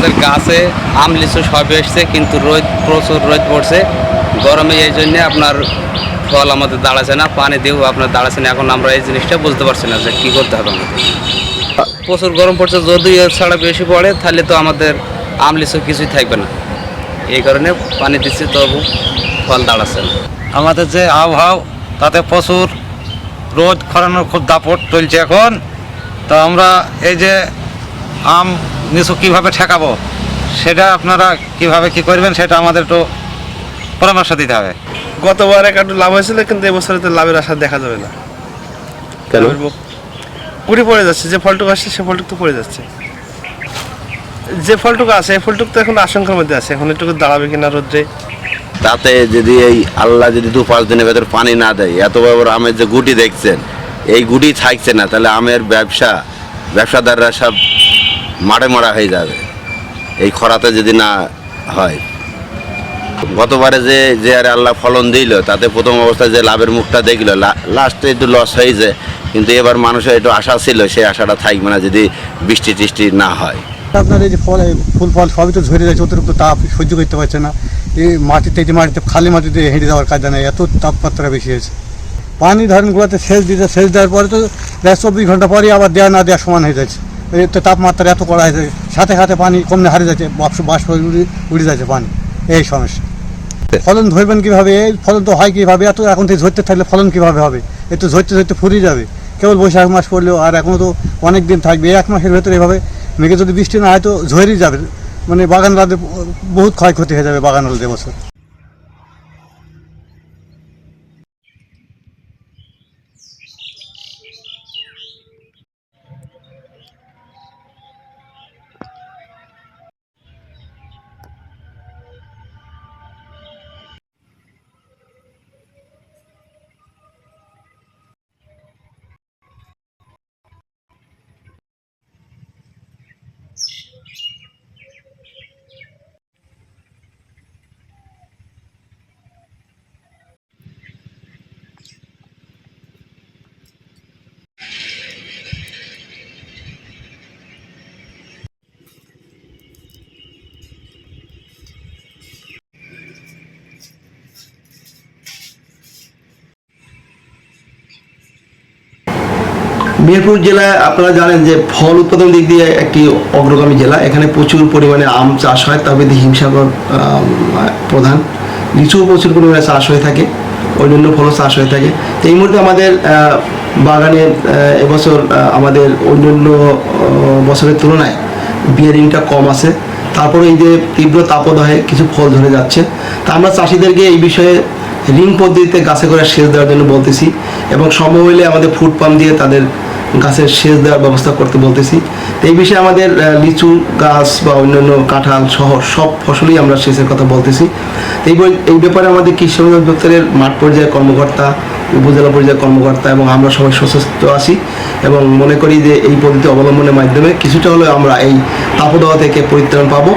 আমাদের গাছে আম, লিচু সবই এসছে, কিন্তু রোদ, প্রচুর রোদ পড়ছে। গরমে এই জন্য আপনার ফল আমাদের দাঁড়াচ্ছে না, পানি দিয়েও আপনার দাঁড়াচ্ছে না। এখন আমরা এই জিনিসটা বুঝতে পারছি না যে কী করতে হবে আমাদের। প্রচুর গরম পড়ছে, যদি ছাড়া বেশি পড়ে, তাহলে তো আমাদের আম, লিচু কিছুই থাকবে না। এই কারণে পানি দিচ্ছি, তবু ফল দাঁড়াচ্ছে না। আমাদের যে আবহাওয়া, তাতে প্রচুর রোদ খরানোর খুব দাপট চলছে এখন। তো আমরা এই যে আম নিচু কীভাবে ঠেকাবো সেটা আপনারা কীভাবে কি করবেন সেটা আমাদের একটু পরামর্শ দিতে হবে। গতবার একটু লাভ হয়েছিল কিন্তু এবছরে তো লাভের আশা দেখা যাবে না। কেন? কুড়ি পড়ে যাচ্ছে যে ফলটুক আসছে সে ফলটুক তো পড়ে যাচ্ছে। যে ফলটুক আছে এই ফলটুক তো এখন আশঙ্কার মধ্যে আছে এখন একটু দাঁড়াবে কিনা রোদ্রে। তাতে যদি এই আল্লাহ যদি দু পাঁচ দিনের ভেতর পানি না দেয় এত বড় বড় আমের যে গুটি দেখছেন এই গুটি থাকছে না তাহলে আমের ব্যবসা ব্যবসাদাররা সব মারে মারা হয়ে যাবে। এই খরাতে যদি না হয়। গতবারে যে যে আরে আল্লাহ ফলন দিল, তাতে প্রথম অবস্থায় যে লাভের মুখটা দেখল লাস্টে একটু লস হয়েছে কিন্তু এবার মানুষের একটু আশা ছিল, সেই আশাটা থাকবে না যদি বৃষ্টি টিষ্টি না হয়। আপনার এই যে ফল ফুল ফল সবই তো ঝরে যাচ্ছে অতিরিক্ত তাপ সহ্য করতে পারছে না। এই মাটিতে যে মাটিতে, খালি মাটিতে হেঁটে যাওয়ার কাজ নেই, এত তাপমাত্রা বেশি হয়েছে। পানি ধরেন গুলোতে সেচ দিতে, সেচ দেওয়ার পরে তো চব্বিশ ঘণ্টা পরে আবার দেওয়া না দেওয়া সমান হয়ে যাচ্ছে। তাপমাত্রা এত কড়া হয়েছে, সাথে সাথে পানি কমনে হারিয়ে যাচ্ছে, বাষ্প উড়ে উড়ে যাচ্ছে পানি। এই সমস্যা। ফলন ধরবেন কীভাবে? এই ফলন তো হয় কীভাবে? এত এখন থেকে ধরতে থাকলে ফলন কীভাবে হবে? তো ধরতে ধরতে ফুরিয়ে যাবে। কেবল বৈশাখ মাস পড়লেও আর এখনও তো অনেক দিন থাকবে। এক মাসের ভেতরে এভাবে মেঘে যদি বৃষ্টি না হয় তো ঝরেই যাবে। মানে বাগানরাদের বহুত ক্ষয়ক্ষতি হয়ে যাবে বাগানরাদের বছর মেহেরপুর জেলায় আপনারা জানেন যে ফল উৎপাদন দিক দিয়ে একটি অগ্রগামী জেলা। এখানে প্রচুর পরিমাণে আম চাষ হয়, তবে হিমসাগর প্রধান। লিচুও প্রচুর পরিমাণে চাষ হয়ে থাকে, অন্যান্য ফলও চাষ হয়ে থাকে। তো এই মুহূর্তে আমাদের বাগানে এবছর আমাদের অন্যান্য বছরের তুলনায় বিয়ারিংটা কম আছে। তারপরে এই যে তীব্র তাপদাহে কিছু ফল ধরে যাচ্ছে। তা আমরা চাষিদেরকে এই বিষয়ে রিং পদ্ধতিতে গাছে করে সেচ দেওয়ার জন্য বলতেছি এবং সম্ভব হলে আমাদের ফুড পাম্প দিয়ে তাদের গাছের সেচ দেওয়ার ব্যবস্থা করতে বলতেছি। এই বিষয়ে আমাদের লিচু, গাছ বা অন্যান্য কাঁঠাল সহ সব ফসলই আমরা সেচের কথা বলতেছি। এই এই ব্যাপারে আমাদের কৃষি সম্মেলন দপ্তরের মাঠ পর্যায়ে কর্মকর্তা, উপজেলা পর্যায়ে কর্মকর্তা এবং আমরা সবাই সচেষ্ট আছি এবং মনে করি যে এই পদ্ধতি অবলম্বনের মাধ্যমে কিছুটা হলেও আমরা এই তাপদাহ থেকে পরিত্রাণ পাবো।